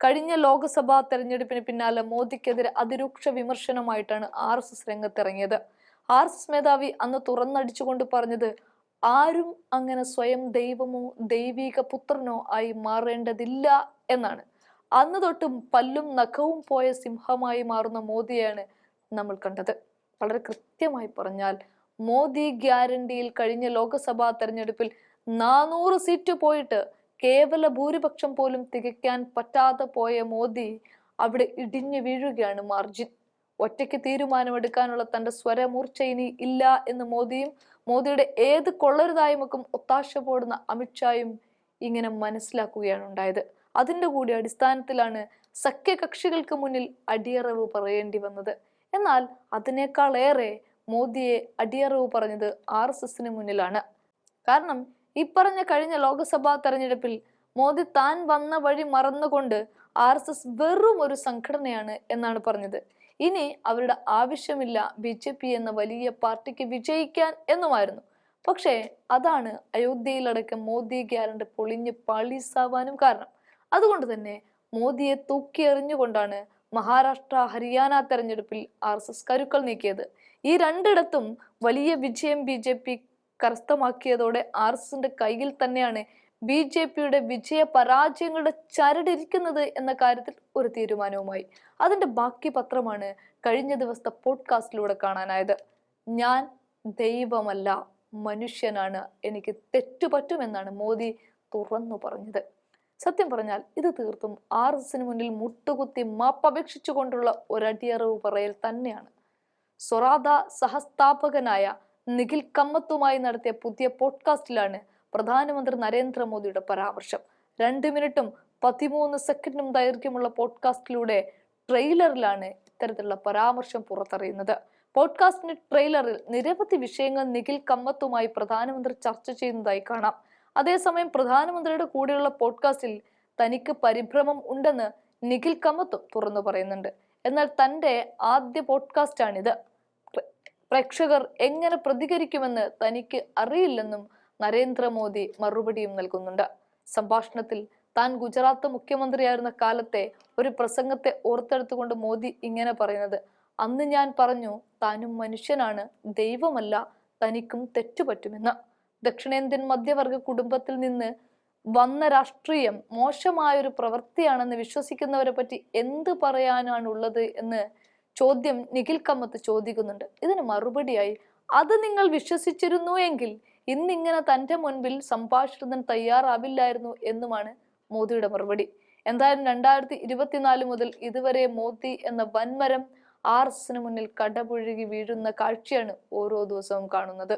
കഴിഞ്ഞ ലോക്സഭാ തെരഞ്ഞെടുപ്പിന് പിന്നാലെ മോദിക്കെതിരെ അതിരൂക്ഷ വിമർശനമായിട്ടാണ് ആർ എസ് എസ് രംഗത്തിറങ്ങിയത്. ആർ എസ് എസ് മേധാവി അന്ന് തുറന്നടിച്ചുകൊണ്ട് പറഞ്ഞത് ആരും അങ്ങനെ സ്വയം ദൈവമോ ദൈവിക പുത്രനോ ആയി മാറേണ്ടതില്ല എന്നാണ്. അന്ന് തൊട്ടും പല്ലും നഖവും പോയ സിംഹമായി മാറുന്ന മോദിയാണ് നമ്മൾ കണ്ടത്. വളരെ കൃത്യമായി പറഞ്ഞാൽ മോദി ഗ്യാരണ്ടിയിൽ കഴിഞ്ഞ ലോക്സഭാ തെരഞ്ഞെടുപ്പിൽ നാനൂറ് സീറ്റ് പോയിട്ട് കേവല ഭൂരിപക്ഷം പോലും തികയ്ക്കാൻ പറ്റാതെ പോയ മോദി അവിടെ ഇടിഞ്ഞു വീഴുകയാണ് മാർജിൻ. ഒറ്റയ്ക്ക് തീരുമാനമെടുക്കാനുള്ള തന്റെ സ്വരമൂർച്ച ഇനി ഇല്ല എന്ന് മോദിയും മോദിയുടെ ഏത് കൊള്ളരുതായ്മക്കും ഒത്താശ പോടുന്ന അമിത്ഷായും ഇങ്ങനെ മനസ്സിലാക്കുകയാണ് ഉണ്ടായത്. അതിന്റെ കൂടി അടിസ്ഥാനത്തിലാണ് സഖ്യകക്ഷികൾക്ക് മുന്നിൽ അടിയറവ് പറയേണ്ടി വന്നത്. എന്നാൽ അതിനേക്കാളേറെ മോദിയെ അടിയറവ് പറഞ്ഞത് ആർ എസ് എസിന് മുന്നിലാണ്. കാരണം ഇപ്പറഞ്ഞ കഴിഞ്ഞ ലോക്സഭാ തെരഞ്ഞെടുപ്പിൽ മോദി താൻ വന്ന വഴി മറന്നുകൊണ്ട് ആർ എസ് എസ് വെറും ഒരു സംഘടനയാണ് എന്നാണ് പറഞ്ഞത്. ഇനി അവരുടെ ആവശ്യമില്ല ബി ജെ പി എന്ന വലിയ പാർട്ടിക്ക് വിജയിക്കാൻ എന്നുമായിരുന്നു. പക്ഷേ അതാണ് അയോധ്യയിലടക്കം മോദി ഗ്യാരണ്ട് പൊളിഞ്ഞ് പാളീസാവാനും കാരണം. അതുകൊണ്ട് തന്നെ മോദിയെ തൂക്കിയെറിഞ്ഞുകൊണ്ടാണ് മഹാരാഷ്ട്ര ഹരിയാന തെരഞ്ഞെടുപ്പിൽ ആർ എസ് എസ് കരുക്കൾ നീക്കിയത്. ഈ രണ്ടിടത്തും വലിയ വിജയം ബി ജെ പി കരസ്ഥമാക്കിയതോടെ ആർ എസ് എസിന്റെ കയ്യിൽ തന്നെയാണ് ബി ജെ പിയുടെ വിജയ പരാജയങ്ങളുടെ ചരടിരിക്കുന്നത് എന്ന കാര്യത്തിൽ ഒരു തീരുമാനവുമായി. അതിന്റെ ബാക്കി പത്രമാണ് കഴിഞ്ഞ ദിവസത്തെ പോഡ്കാസ്റ്റിലൂടെ കാണാനായത്. ഞാൻ ദൈവമല്ല മനുഷ്യനാണ് എനിക്ക് തെറ്റുപറ്റുമെന്നാണ് മോദി തുറന്നു പറഞ്ഞത്. സത്യം പറഞ്ഞാൽ ഇത് തീർത്തും ആർ എസ് എസിന് മുന്നിൽ മുട്ടുകുത്തി മാപ്പപേക്ഷിച്ചുകൊണ്ടുള്ള ഒരടിയറവ് പറയൽ തന്നെയാണ്. സ്വറാദ സഹസ്ഥാപകനായ നിഖിൽ കമ്മത്തുമായി നടത്തിയ പുതിയ പോഡ്കാസ്റ്റിലാണ് പ്രധാനമന്ത്രി നരേന്ദ്രമോദിയുടെ പരാമർശം. രണ്ട് മിനിറ്റും പതിമൂന്ന് സെക്കൻഡും ദൈർഘ്യമുള്ള പോഡ്കാസ്റ്റിലൂടെ ട്രെയിലറിലാണ് ഇത്തരത്തിലുള്ള പരാമർശം പുറത്തറിയുന്നത്. പോഡ്കാസ്റ്റിന്റെ ട്രെയിലറിൽ നിരവധി വിഷയങ്ങൾ നിഖിൽ കമ്മത്തുമായി പ്രധാനമന്ത്രി ചർച്ച ചെയ്യുന്നതായി കാണാം. അതേസമയം പ്രധാനമന്ത്രിയുടെ കൂടെയുള്ള പോഡ്കാസ്റ്റിൽ തനിക്ക് പരിഭ്രമം ഉണ്ടെന്ന് നിഖിൽ കമ്മത്തും തുറന്നു പറയുന്നുണ്ട്. എന്നാൽ തന്റെ ആദ്യ പോഡ്കാസ്റ്റാണിത്. പ്രേക്ഷകർ എങ്ങനെ പ്രതികരിക്കുമെന്ന് തനിക്ക് അറിയില്ലെന്നും നരേന്ദ്രമോദി മറുപടിയും നൽകുന്നുണ്ട്. സംഭാഷണത്തിൽ താൻ ഗുജറാത്ത് മുഖ്യമന്ത്രിയായിരുന്ന കാലത്തെ ഒരു പ്രസംഗത്തെ ഓർത്തെടുത്തുകൊണ്ട് മോദി ഇങ്ങനെ പറയുന്നത് അന്ന് ഞാൻ പറഞ്ഞു താനും മനുഷ്യനാണ് ദൈവമല്ല തനിക്കും തെറ്റുപറ്റുമെന്ന്. ദക്ഷിണേന്ത്യൻ മധ്യവർഗ കുടുംബത്തിൽ നിന്ന് വന്ന രാഷ്ട്രീയം മോശമായൊരു പ്രവൃത്തിയാണെന്ന് വിശ്വസിക്കുന്നവരെ പറ്റി എന്ത് പറയാനാണുള്ളത് എന്ന് ചോദ്യം നിഖിൽ കമ്മത്ത് ചോദിക്കുന്നുണ്ട്. ഇതിന് മറുപടിയായി അത് നിങ്ങൾ വിശ്വസിച്ചിരുന്നു എങ്കിൽ ഇന്നിങ്ങനെ തന്റെ മുൻപിൽ സംഭാഷണത്തിന് തയ്യാറാവില്ലായിരുന്നു എന്നുമാണ് മോദിയുടെ മറുപടി. എന്തായാലും രണ്ടായിരത്തി ഇരുപത്തിനാല് മുതൽ ഇതുവരെ മോദി എന്ന വൻമരം ആർ എസിന് മുന്നിൽ കടപുഴുകി വീഴുന്ന കാഴ്ചയാണ് ഓരോ ദിവസവും കാണുന്നത്.